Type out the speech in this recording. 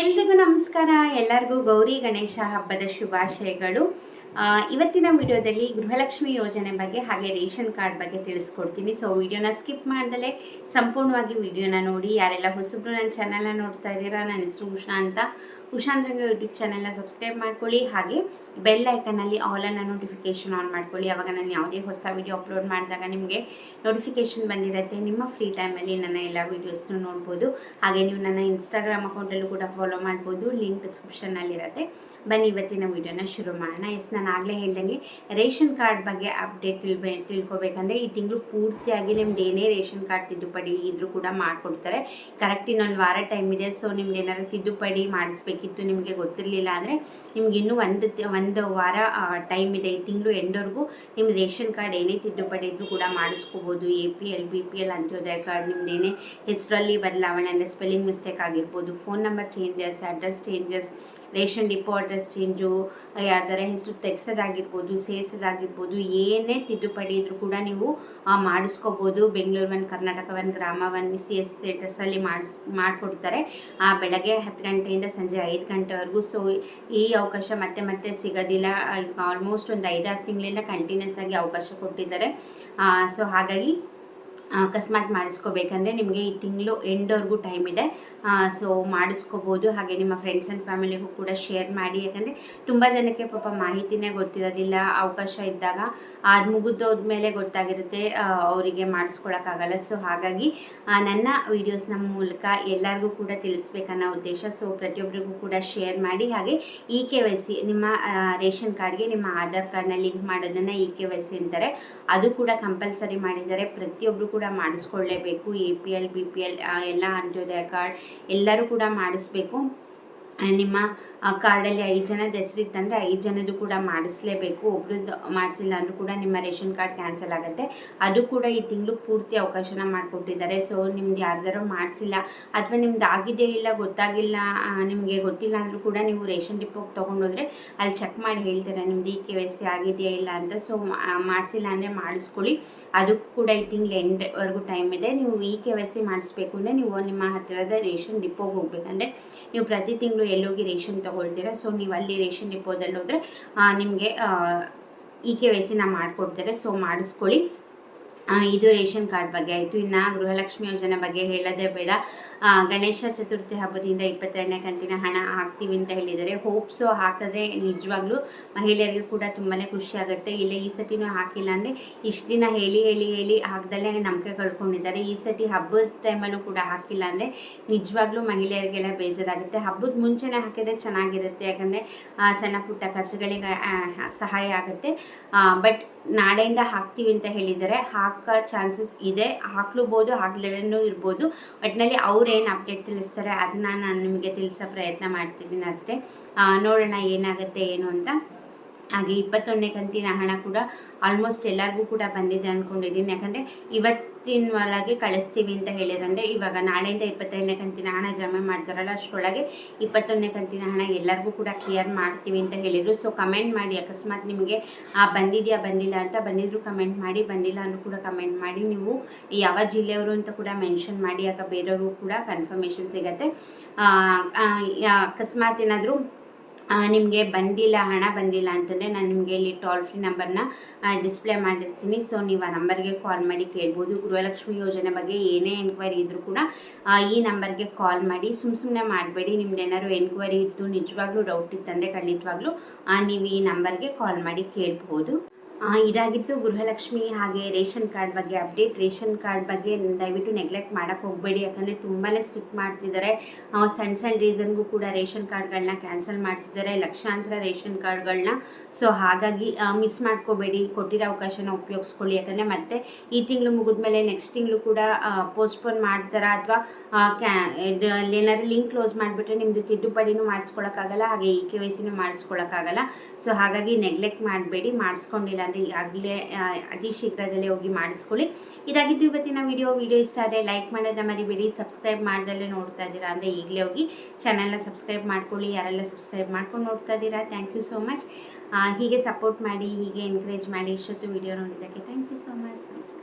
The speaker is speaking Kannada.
ಎಲ್ರಿಗೂ ನಮಸ್ಕಾರ. ಎಲ್ಲರಿಗೂ ಗೌರಿ ಗಣೇಶ ಹಬ್ಬದ ಶುಭಾಶಯಗಳು. ಇವತ್ತಿನ ವಿಡಿಯೋದಲ್ಲಿ ಗೃಹಲಕ್ಷ್ಮಿ ಯೋಜನೆ ಬಗ್ಗೆ ಹಾಗೆ ರೇಷನ್ ಕಾರ್ಡ್ ಬಗ್ಗೆ ತಿಳಿಸ್ಕೊಡ್ತೀನಿ. ಸೊ ವಿಡಿಯೋನ ಸ್ಕಿಪ್ ಮಾಡ್ದಲೇ ಸಂಪೂರ್ಣವಾಗಿ ವಿಡಿಯೋನ ನೋಡಿ, ಯಾರೆಲ್ಲ ಹೊಸಬ್ರು ನನ್ನ ಚಾನಲ್ನ ನೋಡ್ತಾ ಇದ್ದೀರಾ, ನನ್ನ ಹೆಸರು ಉಷಾ ಅಂತ. ಉಷಾಂದ್ರಂಗ ಯೂಟ್ಯೂಬ್ ಚಾನೆಲ್ನ ಸಬ್ಸ್ಕ್ರೈಬ್ ಮಾಡ್ಕೊಳ್ಳಿ. ಹಾಗೆ ಬೆಲ್ ಐಕನಲ್ಲಿ ಆಲ್ ಅನ್ನ ನೋಟಿಫಿಕೇಶನ್ ಆನ್ ಮಾಡ್ಕೊಳ್ಳಿ. ಅವಾಗ ನಾನು ಯಾವುದೇ ಹೊಸ ವಿಡಿಯೋ ಅಪ್ಲೋಡ್ ಮಾಡಿದಾಗ ನಿಮಗೆ ನೋಟಿಫಿಕೇಶನ್ ಬಂದಿರುತ್ತೆ. ನಿಮ್ಮ ಫ್ರೀ ಟೈಮಲ್ಲಿ ನನ್ನ ಎಲ್ಲ ವೀಡಿಯೋಸ್ನೂ ನೋಡ್ಬೋದು. ಹಾಗೆ ನೀವು ನನ್ನ ಇನ್ಸ್ಟಾಗ್ರಾಮ್ ಅಕೌಂಟಲ್ಲೂ ಕೂಡ ಫಾಲೋ ಮಾಡ್ಬೋದು. ಲಿಂಕ್ ಡಿಸ್ಕ್ರಿಪ್ಷನ್ನಲ್ಲಿರುತ್ತೆ ಬನ್ನಿ, ಇವತ್ತಿನ ವಿಡಿಯೋನ ಶುರು ಮಾಡೋಣ. ಎಸ್ ನಾನು ಆಗಲೇ ಹೇಳ್ದಂಗೆ ರೇಷನ್ ಕಾರ್ಡ್ ಬಗ್ಗೆ ಅಪ್ಡೇಟ್ ತಿಳ್ಬೇ, ತಿಳ್ಕೊಬೇಕಂದ್ರೆ ಈ ತಿಂಗಳು ಪೂರ್ತಿಯಾಗಿ ನಿಮ್ದು ಏನೇ ರೇಷನ್ ಕಾರ್ಡ್ ತಿದ್ದುಪಡಿ ಇದ್ರೂ ಕೂಡ ಮಾಡಿಕೊಡ್ತಾರೆ. ಕರೆಕ್ಟ್ ಇನ್ನೊಂದು ವಾರ ಟೈಮ್ ಇದೆ. ಸೊ ನಿಮ್ದು ಏನಾದ್ರು ತಿದ್ದುಪಡಿ ಮಾಡಿಸ್ಬೇಕಿತ್ತು ನಿಮಗೆ ಗೊತ್ತಿರಲಿಲ್ಲ ಅಂದರೆ ನಿಮ್ಗೆ ಇನ್ನೂ ಒಂದು ಒಂದು ವಾರ ಟೈಮ್ ಇದೆ, ಈ ತಿಂಗಳು ಎಂಡವರೆಗೂ ನಿಮ್ಮ ರೇಷನ್ ಕಾರ್ಡ್ ಏನೇ ತಿದ್ದುಪಡಿ ಇದ್ರೂ ಕೂಡ ಮಾಡಿಸ್ಕೋಬೋದು. A P L, B P L Antyodaya card ನಿಮ್ಮದೇನೇ ಹೆಸರಲ್ಲಿ ಬದಲಾವಣೆ, ಅಂದರೆ ಸ್ಪೆಲ್ಲಿಂಗ್ ಮಿಸ್ಟೇಕ್ ಆಗಿರ್ಬೋದು. Phone number changes address changes ration depot address change ಯಾರ್ದಾರ ಹೆಸರು ತೆಗ್ಸೋದಾಗಿರ್ಬೋದು, ಸೇರಿಸೋದಾಗಿರ್ಬೋದು, ಏನೇ ತಿದ್ದುಪಡಿ ಇದ್ರೂ ಕೂಡ ನೀವು ಮಾಡಿಸ್ಕೋಬೋದು. Bengaluru one Karnataka one Grama one C S ಸೆಂಟರ್ಸಲ್ಲಿ ಮಾಡಿಸ್, ಮಾಡಿಕೊಡ್ತಾರೆ. ಬೆಳಗ್ಗೆ ಹತ್ತು ಗಂಟೆಯಿಂದ ಸಂಜೆ ಐದು ಗಂಟೆವರೆಗೂ. ಸೊ ಈ ಅವಕಾಶ ಮತ್ತೆ ಮತ್ತೆ ಸಿಗೋದಿಲ್ಲ. ಆಲ್ಮೋಸ್ಟ್ ಒಂದು ಐದಾರು ತಿಂಗಳಿಂದ ಕಂಟಿನ್ಯೂಸ್ ಆಗಿ ಅವಕಾಶ ಕೊಟ್ಟಿದ್ದಾರೆ. ಸೊ ಹಾಗಾಗಿ ಅಕಸ್ಮಾತ್ ಮಾಡಿಸ್ಕೋಬೇಕಂದ್ರೆ ನಿಮಗೆ ಈ ತಿಂಗಳು ಎಂಡವರೆಗೂ ಟೈಮ್ ಇದೆ. ಸೊ ಮಾಡಿಸ್ಕೋಬೋದು. ಹಾಗೆ ನಿಮ್ಮ ಫ್ರೆಂಡ್ಸ್ ಆ್ಯಂಡ್ ಫ್ಯಾಮಿಲಿಗೂ ಕೂಡ ಶೇರ್ ಮಾಡಿ. ಯಾಕಂದರೆ ತುಂಬ ಜನಕ್ಕೆ ಪಾಪ ಮಾಹಿತಿನೇ ಗೊತ್ತಿರೋದಿಲ್ಲ. ಅವಕಾಶ ಇದ್ದಾಗ ಅದು ಮುಗಿದೋದ್ಮೇಲೆ ಗೊತ್ತಾಗಿರುತ್ತೆ ಅವರಿಗೆ ಮಾಡಿಸ್ಕೊಳಕ್ಕಾಗಲ್ಲ. ಸೊ ಹಾಗಾಗಿ ನನ್ನ ವೀಡಿಯೋಸ್ನ ಮೂಲಕ ಎಲ್ಲರಿಗೂ ಕೂಡ ತಿಳಿಸ್ಬೇಕನ್ನೋ ಉದ್ದೇಶ. ಸೊ ಪ್ರತಿಯೊಬ್ಬರಿಗೂ ಕೂಡ ಶೇರ್ ಮಾಡಿ. ಹಾಗೆ ಇ ಕೆ ವೈ ಸಿ ನಿಮ್ಮ ರೇಷನ್ ಕಾರ್ಡ್ಗೆ ನಿಮ್ಮ ಆಧಾರ್ ಕಾರ್ಡ್ನ ಲಿಂಕ್ ಮಾಡೋದನ್ನು ಇ ಕೆ ವೈ ಸಿ ಅಂತಾರೆ. ಅದು ಕೂಡ ಕಂಪಲ್ಸರಿ ಮಾಡಿದ್ದಾರೆ. ಪ್ರತಿಯೊಬ್ಬರು ಕೂಡ ಮಾಡಿಸ್ಕೊಳ್ಳೇಬೇಕು A P L B P L ಎಲ್ಲ ಅಂತ್ಯೋದಯ ಕಾರ್ಡ್ ಎಲ್ಲರೂ ಕೂಡ ಮಾಡಿಸ್ಬೇಕು. ನಿಮ್ಮ ಕಾರ್ಡಲ್ಲಿ ಐದು ಜನದ ಹೆಸರಿತ್ತಂದರೆ ಐದು ಜನದ್ದು ಕೂಡ ಮಾಡಿಸ್ಲೇಬೇಕು. ಒಬ್ರದ್ದು ಮಾಡಿಸಿಲ್ಲ ಅಂದರೂ ಕೂಡ ನಿಮ್ಮ ರೇಷನ್ ಕಾರ್ಡ್ ಕ್ಯಾನ್ಸಲ್ ಆಗುತ್ತೆ. ಅದು ಕೂಡ ಈ ತಿಂಗಳು ಪೂರ್ತಿ ಅವಕಾಶನ ಮಾಡಿಕೊಟ್ಟಿದ್ದಾರೆ. ಸೊ, ನಿಮ್ದು ಯಾರ್ದಾರು ಮಾಡಿಸಿಲ್ಲ ಅಥವಾ ನಿಮ್ದು ಆಗಿದೆ ಇಲ್ಲ, ಗೊತ್ತಾಗಿಲ್ಲ ನಿಮಗೆ ಗೊತ್ತಿಲ್ಲ ಅಂದರೂ ಕೂಡ ನೀವು ರೇಷನ್ ಡಿಪೋಗೆ ತೊಗೊಂಡೋದ್ರೆ ಅಲ್ಲಿ ಚೆಕ್ ಮಾಡಿ ಹೇಳ್ತಾರೆ, ನಿಮ್ದು ಈ ಕೆ ವೈ ಸಿ ಆಗಿದೆಯಾ ಇಲ್ಲ ಅಂತ. ಸೊ ಮಾಡಿಸಿಲ್ಲ ಅಂದರೆ ಮಾಡಿಸ್ಕೊಳ್ಳಿ. ಅದು ಕೂಡ ಈ ತಿಂಗಳು ಎಂಡ್ವರೆಗೂ ಟೈಮ್ ಇದೆ. ನೀವು ಈ ಕೆ ವೈ ಸಿ ಮಾಡಿಸ್ಬೇಕು ಅಂದರೆ ನೀವು ನಿಮ್ಮ ಹತ್ತಿರದ ರೇಷನ್ ಡಿಪೋಗೆ ಹೋಗ್ಬೇಕಂದ್ರೆ ನೀವು ಪ್ರತಿ ತಿಂಗಳು ಎಲ್ಲೋಗಿ ರೇಷನ್ ತೊಗೊಳ್ತೀರಾ? ಸೊ ನೀವು ಅಲ್ಲಿ ರೇಷನ್ ಡಿಪೋದಲ್ಲಿ ಹೋದರೆ ನಿಮಗೆ ಇ ಕೆ ವೈ ಸಿನ ಮಾಡಿಕೊಡ್ತಾರೆ. ಸೊ, ಮಾಡಿಸ್ಕೊಳ್ಳಿ. ಇದು ರೇಷನ್ ಕಾರ್ಡ್ ಬಗ್ಗೆ ಆಯಿತು. ಇನ್ನು ಗೃಹಲಕ್ಷ್ಮಿ ಯೋಜನೆ ಬಗ್ಗೆ ಹೇಳೋದೇ ಬೇಡ. ಗಣೇಶ ಚತುರ್ಥಿ ಹಬ್ಬದಿಂದ ಇಪ್ಪತ್ತೆರಡನೇ ಕಂತಿನ ಹಣ ಹಾಕ್ತೀವಿ ಅಂತ ಹೇಳಿದರೆ ಹೋಪ್ಸು ಹಾಕಿದ್ರೆ ನಿಜವಾಗ್ಲೂ ಮಹಿಳೆಯರಿಗೂ ಕೂಡ ತುಂಬಾ ಖುಷಿ ಆಗುತ್ತೆ. ಇಲ್ಲ ಈ ಸತಿನೂ ಹಾಕಿಲ್ಲ ಅಂದರೆ ಇಷ್ಟು ದಿನ ಹೇಳಿ ಹೇಳಿ ಹೇಳಿ ಹಾಕ್ದಲ್ಲೇ ನಂಬಿಕೆ ಕಳ್ಕೊಂಡಿದ್ದಾರೆ. ಈ ಸತಿ ಹಬ್ಬದ ಟೈಮಲ್ಲೂ ಕೂಡ ಹಾಕಿಲ್ಲ ಅಂದರೆ ನಿಜವಾಗ್ಲೂ ಮಹಿಳೆಯರಿಗೆಲ್ಲ ಬೇಜಾರಾಗುತ್ತೆ. ಹಬ್ಬದ ಮುಂಚೆನೇ ಹಾಕಿದ್ರೆ ಚೆನ್ನಾಗಿರುತ್ತೆ. ಯಾಕಂದರೆ ಸಣ್ಣ ಪುಟ್ಟ ಖರ್ಚುಗಳಿಗೆ ಸಹಾಯ ಆಗುತ್ತೆ. ಬಟ್ ನಾಳೆಯಿಂದ ಹಾಕ್ತೀವಿ ಅಂತ ಹೇಳಿದರೆ ಹಾಕೋ ಚಾನ್ಸಸ್ ಇದೆ. ಹಾಕ್ಲೂಬೋದು, ಹಾಕ್ಲೇನೂ ಇರ್ಬೋದು. ಒಟ್ಟಿನಲ್ಲಿ ಅವ್ರೇನು ಅಪ್ಡೇಟ್ ತಿಳಿಸ್ತಾರೆ ಅದನ್ನ ನಾನು ನಿಮಗೆ ತಿಳಿಸೋ ಪ್ರಯತ್ನ ಮಾಡ್ತಿದ್ದೀನಿ ಅಷ್ಟೇ. ನೋಡೋಣ ಏನಾಗುತ್ತೆ, ಏನು ಅಂತ. ಹಾಗೆ ಇಪ್ಪತ್ತೊಂದನೇ ಕಂತಿನ ಹಣ ಕೂಡ ಆಲ್ಮೋಸ್ಟ್ ಎಲ್ಲರಿಗೂ ಕೂಡ ಬಂದಿದೆ ಅಂದ್ಕೊಂಡಿದ್ದೀನಿ ಯಾಕಂದರೆ ಇವತ್ತಿನ ಒಳಗೆ ಕಳಿಸ್ತೀವಿ ಅಂತ ಹೇಳಿದ್ರೆ ಇವಾಗ ನಾಳೆಯಿಂದ ಇಪ್ಪತ್ತೆರಡನೇ ಕಂತಿನ ಹಣ ಜಮೆ ಮಾಡ್ತಾರಲ್ಲ, ಅಷ್ಟರೊಳಗೆ ಇಪ್ಪತ್ತೊಂದನೇ ಕಂತಿನ ಹಣ ಎಲ್ಲರಿಗೂ ಕೂಡ ಕ್ಲಿಯರ್ ಮಾಡ್ತೀವಿ ಅಂತ ಹೇಳಿದರು. ಸೊ ಕಮೆಂಟ್ ಮಾಡಿ, ಅಕಸ್ಮಾತ್ ನಿಮಗೆ ಬಂದಿದೆಯಾ, ಬಂದಿಲ್ಲ ಅಂತ ಬಂದಿದ್ರು ಕಮೆಂಟ್ ಮಾಡಿ, ಬಂದಿಲ್ಲ ಅಂದರೂ ಕೂಡ ಕಮೆಂಟ್ ಮಾಡಿ. ನೀವು ಯಾವ ಜಿಲ್ಲೆಯವರು ಅಂತ ಕೂಡ ಮೆನ್ಷನ್ ಮಾಡಿ, ಯಾಕೆ ಬೇರೆಯವರು ಕೂಡ ಕನ್ಫರ್ಮೇಷನ್ ಸಿಗುತ್ತೆ. ಅಕಸ್ಮಾತ್ ಏನಾದರೂ ನಿಮಗೆ ಬಂದಿಲ್ಲ, ಹಣ ಬಂದಿಲ್ಲ ಅಂತಂದರೆ ನಾನು ನಿಮಗೆ ಇಲ್ಲಿ ಟೋಲ್ ಫ್ರೀ ನಂಬರ್ನ ಡಿಸ್ಪ್ಲೇ ಮಾಡಿರ್ತೀನಿ. ಸೊ ನೀವು ಆ ನಂಬರ್ಗೆ ಕಾಲ್ ಮಾಡಿ ಕೇಳ್ಬೋದು. ಗೃಹಲಕ್ಷ್ಮಿ ಯೋಜನೆ ಬಗ್ಗೆ ಏನೇ ಎನ್ಕ್ವೈರಿ ಇದ್ದರೂ ಕೂಡ ಈ ನಂಬರ್ಗೆ ಕಾಲ್ ಮಾಡಿ. ಸುಮ್ಮ ಸುಮ್ಮನೆ ಮಾಡಬೇಡಿ. ನಿಮ್ದು ಏನಾದ್ರು ಎನ್ಕ್ವೈರಿ ಇತ್ತು ನಿಜವಾಗ್ಲೂ ಡೌಟ್ ಇತ್ತಂದರೆ ಖಂಡಿತವಾಗ್ಲೂ ನೀವು ಈ ನಂಬರ್ಗೆ ಕಾಲ್ ಮಾಡಿ ಕೇಳ್ಬೋದು. ಇದಾಗಿತ್ತು ಗೃಹಲಕ್ಷ್ಮಿ ಹಾಗೆ ರೇಷನ್ ಕಾರ್ಡ್ ಬಗ್ಗೆ ಅಪ್ಡೇಟ್. ರೇಷನ್ ಕಾರ್ಡ್ ಬಗ್ಗೆ ದಯವಿಟ್ಟು ನೆಗ್ಲೆಕ್ಟ್ ಮಾಡೋಕ್ಕೆ ಹೋಗಬೇಡಿ. ಯಾಕಂದರೆ ತುಂಬಾ ಸ್ಟ್ರಿಕ್ಟ್ ಮಾಡ್ತಿದ್ದಾರೆ. ಸಣ್ಣ ಸಣ್ಣ ರೀಸನ್ಗೂ ಕೂಡ ರೇಷನ್ ಕಾರ್ಡ್ಗಳನ್ನ ಕ್ಯಾನ್ಸಲ್ ಮಾಡ್ತಿದ್ದಾರೆ. ಲಕ್ಷಾಂತರ ರೇಷನ್ ಕಾರ್ಡ್ಗಳನ್ನ ಸೊ ಹಾಗಾಗಿ ಮಿಸ್ ಮಾಡ್ಕೋಬೇಡಿ. ಕೊಟ್ಟಿರೋ ಅವಕಾಶನ ಉಪಯೋಗಿಸ್ಕೊಳ್ಳಿ. ಯಾಕಂದರೆ ಮತ್ತೆ ಈ ತಿಂಗಳು ಮುಗಿದ ಮೇಲೆ ನೆಕ್ಸ್ಟ್ ತಿಂಗಳು ಕೂಡ ಪೋಸ್ಟ್ಪೋನ್ ಮಾಡ್ತಾರ ಅಥವಾ ಕ್ಯಾ, ಇದು ಏನಾದ್ರು ಲಿಂಕ್ ಕ್ಲೋಸ್ ಮಾಡಿಬಿಟ್ರೆ ನಿಮ್ಮದು ತಿದ್ದುಪಡಿನೂ ಮಾಡಿಸ್ಕೊಳಕ್ಕಾಗಲ್ಲ. ಹಾಗೆ ಇ ಕೆ ವೈ ಸಿನೂ ಮಾಡಿಸ್ಕೊಳಕ್ಕಾಗಲ್ಲ. ಸೊ ಹಾಗಾಗಿ ನೆಗ್ಲೆಕ್ಟ್ ಮಾಡಬೇಡಿ. ಮಾಡಿಸ್ಕೊಂಡಿಲ್ಲ ಆಗಲೇ ಅತಿ ಶೀಘ್ರದಲ್ಲೇ ಹೋಗಿ ಮಾಡಿಸ್ಕೊಳ್ಳಿ. ಇದಾಗಿದ್ದು ಇವತ್ತಿನ ವಿಡಿಯೋ ವಿಡಿಯೋ ಇಷ್ಟ ಆದರೆ ಲೈಕ್ ಮಾಡೋದನ್ನ ಮರಿಬೇಡಿ ಸಬ್ಸ್ಕ್ರೈಬ್ ಮಾಡ್ದಲ್ಲೇ ನೋಡ್ತಾ ಇದ್ದೀರಾ ಅಂದರೆ ಈಗಲೇ ಹೋಗಿ ಚಾನಲ್ನ ಸಬ್ಸ್ಕ್ರೈಬ್ ಮಾಡ್ಕೊಳ್ಳಿ, ಯಾರೆಲ್ಲ ಸಬ್ಸ್ಕ್ರೈಬ್ ಮಾಡ್ಕೊಂಡು ನೋಡ್ತಾ ಇದ್ದೀರಾ ಥ್ಯಾಂಕ್ ಯು ಸೋ ಮಚ್ ಹೀಗೆ ಸಪೋರ್ಟ್ ಮಾಡಿ, ಹೀಗೆ ಎನ್ಕರೇಜ್ ಮಾಡಿ, ಇಷ್ಟೊತ್ತು ವಿಡಿಯೋ ನೋಡಿದ್ದಕ್ಕೆ ಥ್ಯಾಂಕ್ ಯು ಸೋ ಮಚ್ ನಮಸ್ಕಾರ.